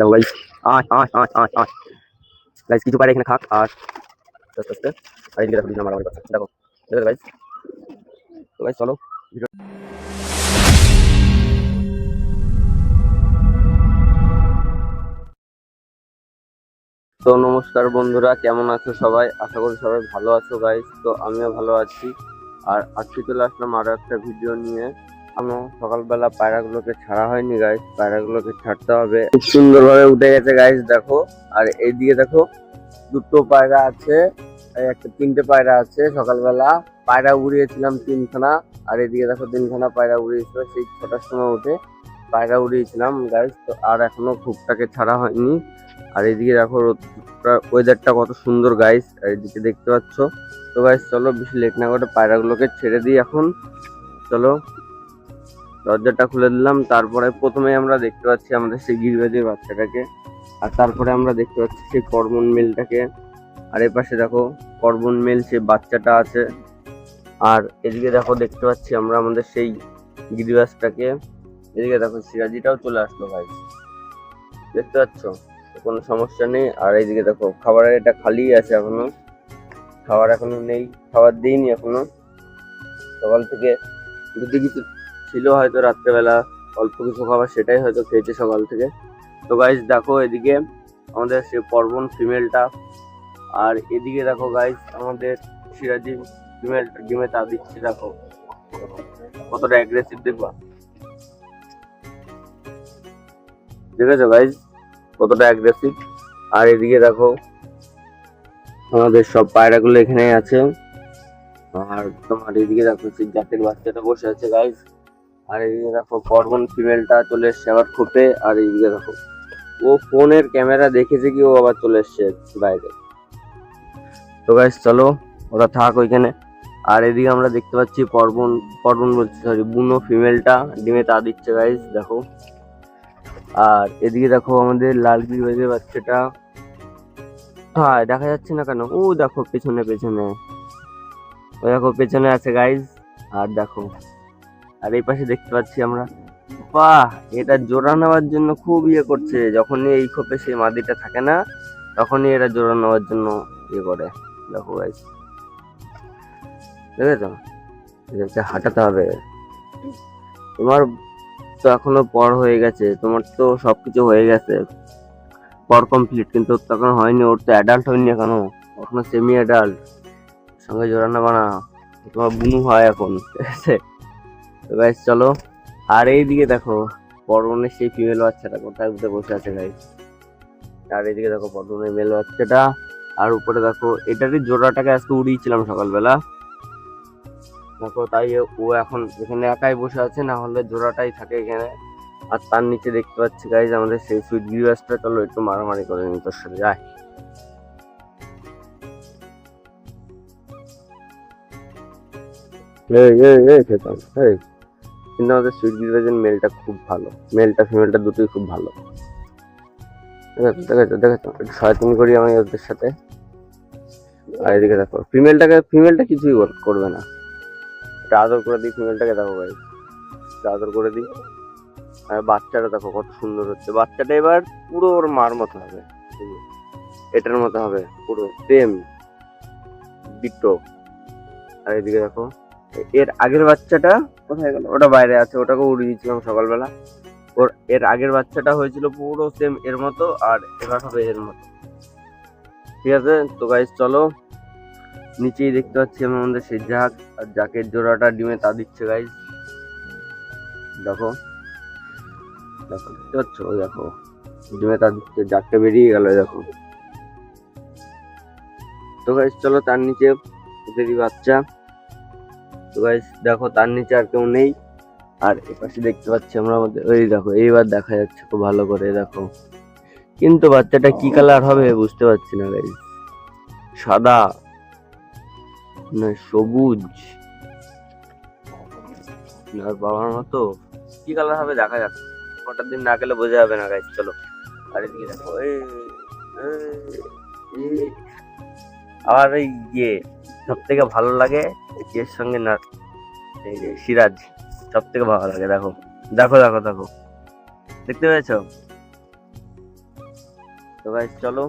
দেখো গাইস আয় আয় গাইস কিছু পায়রা এখানে খাক, আর আস্তে আস্তে, আর এদিকে দেখো মারামারি করছে। দেখো দেখো গাইস তো গাইস চলো। তো, নমস্কার বন্ধুরা, কেমন আছো সবাই? আশা করি সবাই ভালো আছো গাইস তো, আমিও ভালো আছি। আর আজকে চলে আসলাম আরও একটা ভিডিও নিয়ে। আমার সকালবেলা পায়রাগুলোকে ছাড়া হয়নি গাইস পায়রাগুলোকে ছাড়তে হবে। খুব সুন্দরভাবে উঠে গেছে গাইস দেখো। আর এইদিকে দেখো, দুটো পায়রা আছে একটা তিনটে পায়রা আছে সকালবেলা। পায়রা উড়িয়েছিলাম তিনখানা, আর এদিকে দেখো তিনখানা পায়রা উড়িয়েছিল, সেই ছটার সময় উঠে পায়রা উড়িয়েছিলাম গাইস তো আর এখনও খুবটাকে ছাড়া হয়নি। আর এদিকে দেখো ওয়েদারটা কত সুন্দর গাইস আর এদিকে দেখতে পাচ্ছ। তো গাইস চলো বেশি লেট না করে পায়রাগুলোকে ছেড়ে দিই এখন। চলো। দরজাটা খুলে দিলাম, তারপরে প্রথমে আমরা দেখতে পাচ্ছি আমাদের সেই গিরবাজির বাচ্চাটাকে, আর তারপরে আমরা দেখতে পাচ্ছি সেই কর্মন মেলটাকে। আর এ পাশে দেখো, কর্মন মেল, সেই বাচ্চাটা আছে। আর এদিকে দেখো, দেখতে পাচ্ছি আমরা আমাদের সেই গিরিবাজটাকে এদিকে দেখো সিরাজিটাও চলে আসলো ভাই। দেখতে পাচ্ছ? কোনো সমস্যা নেই। আর এইদিকে দেখো, খাবারের এটা খালি আছে এখনও। খাবার এখনও নেই, খাবার দিইনি এখনও। সকাল থেকে যদি কিছু ছিল হয়তো রাত্রেবেলা, অল্প কিছু খাবার সেটাই হয়তো খেয়েছে সকাল থেকে। তো গাইজ দেখো এদিকে আমাদের সে পর্বন ফিমেলটা আর এদিকে দেখো গাইজ আমাদের সিরাজি ফিমেল ডিমে তা দিচ্ছে, দেখো। কতটা অ্যাগ্রেসিভ দেখবা। দেখেছ গাইজ কতটা অ্যাগ্রেসিভ আর এদিকে দেখো, আমাদের সব পায়রাগুলো এখানে আছে। আর তোমার এদিকে দেখো, সেই জাতের বাচ্চাটা বসে আছে গাইজ আর এদিকে দেখো কর্বন ফিমেলটা চলে এসছে আবার খোপে আর এইদিকে দেখো, ও ফোনের ক্যামেরা দেখেছে কি ও আবার চলে এসছে বাইরে। তো গাইস চলো, ওরা থাক ওইখানে। আর এদিকে আমরা দেখতে পাচ্ছি পর্বন পর্বন বলছি সরি বুনো ফিমেলটা ডিমে তা দিচ্ছে গাইজ দেখো। আর এদিকে দেখো আমাদের লাল গিরিবাজের বাচ্চাটা। হ্যাঁ দেখা যাচ্ছে না কেন? ও দেখো, পেছনে পেছনে। ও দেখো, পেছনে আছে গাইজ আর দেখো। আর এই পাশে দেখতে পাচ্ছি আমরা, বাহ, এটা জোড়া নেওয়ার জন্য খুব ইয়ে করছে, যখনই এই খোপে সেই মাদিটা থাকে না, তখনই এটা জোড়া নেওয়ার জন্য ইয়ে করে। দেখো গাইজ দেখেছ? এটাকে হাঁটাতে হবে। তোমার তো এখনও পর হয়ে গেছে, তোমার তো সব কিছু হয়ে গেছে। পর কমপ্লিট কিন্তু ওর তো এখনও হয়নি, ওর তো অ্যাডাল্ট হয়নি এখনও এখনও সেমি অ্যাডাল্ট সঙ্গে জোড়ানো বানা তোমার বুনু হয় এখন, ঠিক আছে? গাইস চলো। আর এইদিকে দেখো পরনের সেই ফিমেল বাচ্চাটা কোথায় উঠে বসে আছে গাইস আর এইদিকে দেখো পরনের মেল বাচ্চাটা। আর উপরে দেখো, এটারই জোড়াটাকে আজকে উড়িয়েছিলাম সকালবেলা। দেখো, তাই ও এখন এখানে একাই বসে আছে, না হলে জোড়াটাই থাকে এখানে। আর তার নিচে দেখতে পাচ্ছি গাইজ আমাদের সেই সুইট গিরিবাসটা চলো, একটু মারামারি করে নি তোর সাথে যায় এই এই এই, খেতাম, এই। কিন্তু আমাদের সুইট গিরিবাজের মেলটা খুব ভালো। মেলটা, ফিমেলটা দুটোই খুব ভালো। দেখেছ দেখেছ একটু শয়তানি করি আমি ওদের সাথে। আর এদিকে দেখো, ফিমেলটাকে, ফিমেলটা কিছুই করবে না। একটা আদর করে দিই ফিমেলটাকে, দেখো ভাই। একটা আদর করে দিই। আর বাচ্চাটা দেখো কত সুন্দর হচ্ছে। বাচ্চাটা এবার পুরো ওর মার মতো হবে। এটার মতো হবে, পুরো সেম ডিটো আর এদিকে দেখো, এর আগের বাচ্চাটা কোথায় গেল। ওটা বাইরে আছে, ওটাকে উড়িয়ে দিয়েছিলাম সকালবেলা। ওর, এর আগের বাচ্চাটা হয়েছিল পুরো সেম এর মতো, আর এবার হবে এর মতো। ঠিক আছে? তো গাইজ চলো। নিচেই দেখতে পাচ্ছি আমি আমাদের সেই জাক আর জাকের জোড়াটা ডিমে তা দিচ্ছে গাইজ দেখো। দেখো, দেখতে পাচ্ছ? দেখো। ডিমে তা দিচ্ছে জাকটা বেরিয়ে গেল দেখো। তো গাইজ চলো তার নিচে, ওদেরই বাচ্চা। তো গাইজ দেখো তার নিচে আর কেউ নেই। আর এপাশে দেখতে পাচ্ছি আমরা আমাদের ওই দেখো, এইবার দেখা যাচ্ছে খুব ভালো করে দেখো। কিন্তু বাচ্চাটা কি কালার হবে বুঝতে পারছি না গাইজ সাদা না সবুজ? ওর বাবার মতো? কি কালার হবে দেখা যাক। কটা দিন না গেলে বোঝা যাবে না গাইজ চলো। আর এদিকে দেখো, এই। আর এই ইয়ে। সব থেকে ভালো লাগে এর সঙ্গে না, এই যে সিরাজ সব থেকে ভালো লাগে, দেখো দেখো দেখো দেখো, দেখতে পেয়েছ? তো গাইস চলো,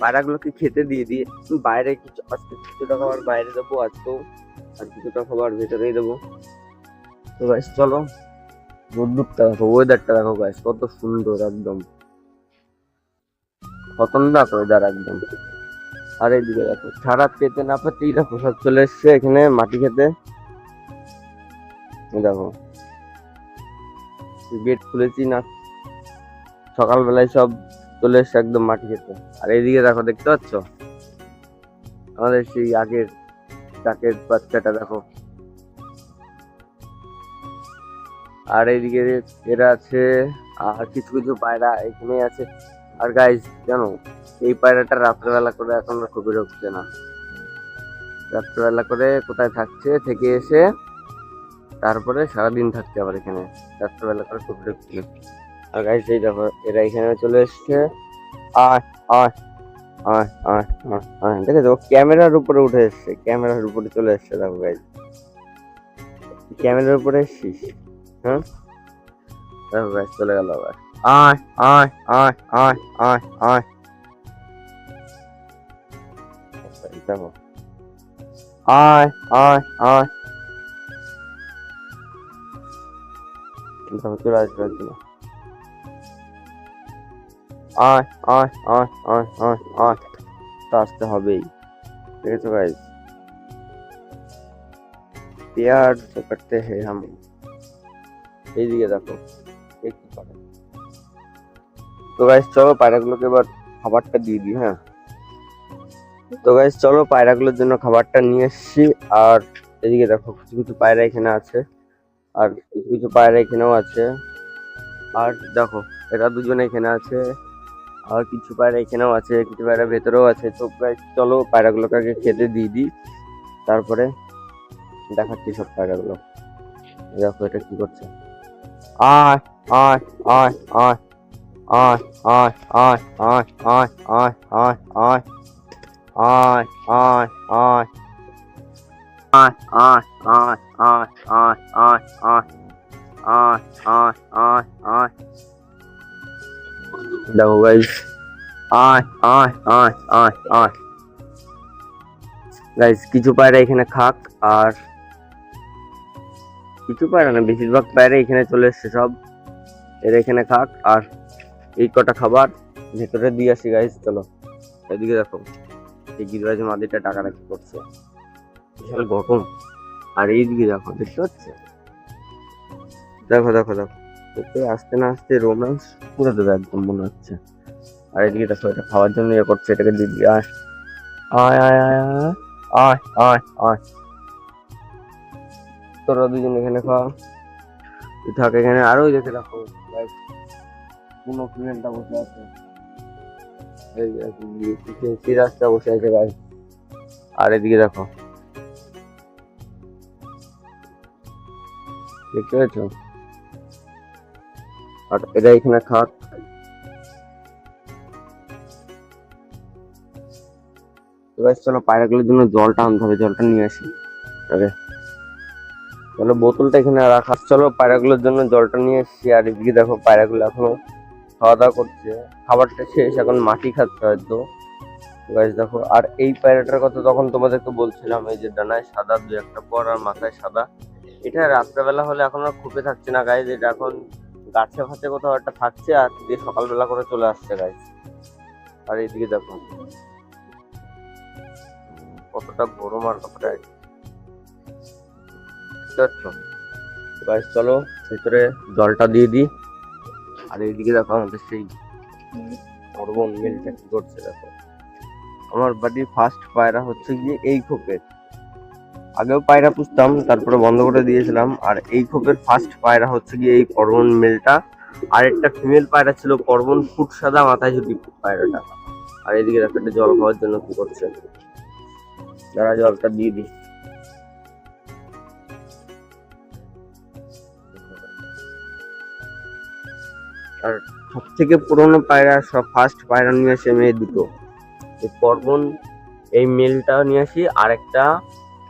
পায়রাগুলোকে খেতে দিয়ে দিয়ে বাইরে কিছু, আজকে কিছুটা খাবার বাইরে দেবো আজকেও আর কিছুটা খাবার ভেতরেই দেবো। তো গাইস চলো রোদ্দুরটা দেখো ওয়েদারটা দেখো গাইস কত সুন্দর, একদম। খতরনাক ওয়েদার একদম। আর এইদিকে দেখো ছাড়া পেতে না পেতেই দেখো, সব চলে এসছে এখানে মাটি খেতে। দেখো গেট খুলেছি না, সকালবেলায় সব চলে এসছে একদম মাটি খেতে। আর এইদিকে দেখো, দেখতে পাচ্ছ? আমাদের সেই আগের চাকের বাচ্চাটা দেখো। আর এইদিকে এরা আছে, আর কিছু কিছু পায়রা এখানে আছে। আর গাইজ জানো এই পায়রাটা রাত্রেবেলা করে এখন আর খুবই ঢুকছে না। রাত্রেবেলা করে কোথায় থাকছে, থেকে এসে তারপরে সারাদিন থাকছে আবার এখানে। রাত্রেবেলা করে খুবই ঢুকছে আর গাইজ এই দেখো, এরা এখানে চলে এসছে। আয় আয় আয় আয় দেখে, দেখো, ক্যামেরার উপরে উঠে এসছে। ক্যামেরার উপরে চলে এসছে, দেখো গাইজ ক্যামেরার উপরে এসছিস? হ্যাঁ দেখো গাইজ চলে গেল আবার। আয় আয় আয় আয় আয় আয়। Tamam. Ay ay ay. Tamam dur azıcık azıcık. Ay ay ay ay ay ay. আসতে হবেই ঠিক আছে গাইজ प्यार तो करते हैं हम এইদিকে দেখো একটু পারে তো গাইজ চলো পায়রাগুলোকে এবার খাবারটা দিয়ে দিই হ্যাঁ তো গাইজ চলো পায়রাগুলোর জন্য খাবারটা নিয়ে এসেছি আর এদিকে দেখো কিছু কিছু পায়রা এখানে আছে আর কিছু কিছু পায়রা এখানেও আছে আর দেখো এরা দুজনে এখানে আছে আর কিছু পায়রা এখানেও আছে কিছু পায়রা ভেতরেও আছে তো চলো পায়রাগুলোকে আগে খেতে দিয়ে দিই তারপরে দেখাচ্ছি সব পায়রাগুলো দেখো এটা কি করছে আয় আয় আয় আয় আয় আয় আয় আয় আয় আয় আয় আয় আয় আয় আয় আয় আয় আয় আয় আয় আয় আয় আয় আয় আয় আয় দেখো গাইস আয় আয় আয় আয় আয় গাইস কিছু পায়রা এখানে খাক আর কিছু পায়রা না, বেশিরভাগ পায়রা এখানে চলে এসছে সব। এরা এখানে খাক আর এই কটা খাবার ভেতরে দিয়ে আসি গাইস চলো। এদিকে দেখো। এই গিরিবাজ মাদিটা ডাকাডাকি করছে। বিশাল গরম আর এইদিকে দেখো, দেখতে পাচ্ছ? দেখো দেখো দেখো। ওকে আস্তে না আস্তে রোম্যান্স পুরো দেবে একদম মনে হচ্ছে? আর এদিকে দেখো, এটা খাওয়ার জন্য ইয়ে করছে, এটাকে দিদি আয়। আয় আয় আয় আয় আয় আয় তোরা দুজন এখানে খাওয়া থাকে এখানে। আরও দেখে রাখো কোনো ফ্রেন্ডটা বসে আছে সিরাজটা বসে আছে গাইস আর এদিকে দেখো। দেখতে পাচ্ছ আর এরা এখানে খাক এবার চলো পায়রাগুলোর জন্য জলটা আনতে হবে, জলটা নিয়ে আসি। ওকে চলো বোতলটা এখানে রাখা। চলো পায়রাগুলোর জন্য জলটা নিয়ে এসছি আর এদিকে দেখো পায়রাগুলো এখনও খাওয়া দাওয়া করছে, খাবারটা শেষ, এখন মাটি খাচ্ছে হয়তো। গাছ দেখো, আর এই পায়রাটার কথা তখন তোমাদেরকে বলছিলাম, এই যে ডানায় সাদা, দু একটা পর আর মাথায় সাদা। এটা রাত্রেবেলা হলে এখন আর খুপে থাকছে না গাইজ এটা এখন গাছে ফাছে কোথাও একটা থাকছে, আর দিয়ে সকালবেলা করে চলে আসছে গাইজ আর এইদিকে দেখো, কতটা গরম আর কতটা চলো, ভিতরে জলটা দিয়ে দিই। আর এইদিকে দেখো আমাদের সেই হরমোন মিলটা কি করছে দেখো। আমার বাড়ির ফার্স্ট পায়রা হচ্ছে গিয়ে এই খোপের। আগেও পায়রা পুষতাম, তারপরে বন্ধ করে দিয়েছিলাম। আর এই খোপের ফার্স্ট পায়রা হচ্ছে গিয়ে এই করবন মেলটা। আর একটা ফিমেল পায়রা ছিল করবন ফুট সাদা মাথায় ঝুটি পায়রাটা। আর এদিকে একটা জল খাওয়ার জন্য কি করছে। যারা জলটা দিয়ে দিই। আর সব থেকে পুরোনো পায়রা, সব ফার্স্ট পায়রা নিয়ে আসি আমি এই দুটো। এই পর্বন এই মেলটা নিয়ে আসি। আর একটা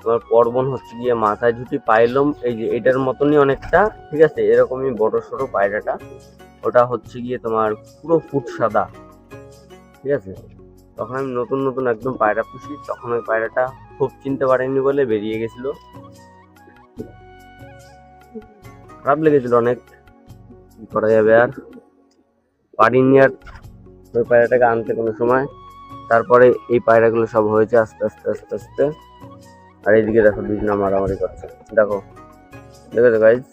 তোমার পর্বন হচ্ছে গিয়ে মাথায় ঝুটি পাইলম। এই যে এটার মতনই অনেকটা, ঠিক আছে? এরকমই বড় সড়ো পায়রাটা। ওটা হচ্ছে গিয়ে তোমার পুরো ফুট সাদা, ঠিক আছে? তখন আমি নতুন নতুন একদম পায়রা পুষি। তখন ওই পায়রাটা খুব চিনতে পারেনি বলে বেরিয়ে গেছিল। খারাপ লেগেছিল অনেক। করা যাবে আর? পারিনি আর ওই পায়রাটাকে আনতে কোনো সময়। তারপরে এই পায়রাগুলো সব হয়েছে আস্তে আস্তে আস্তে আস্তে। আর এইদিকে দেখো দুজনা মারামারি করছে। দেখো, দেখেছ গাইজ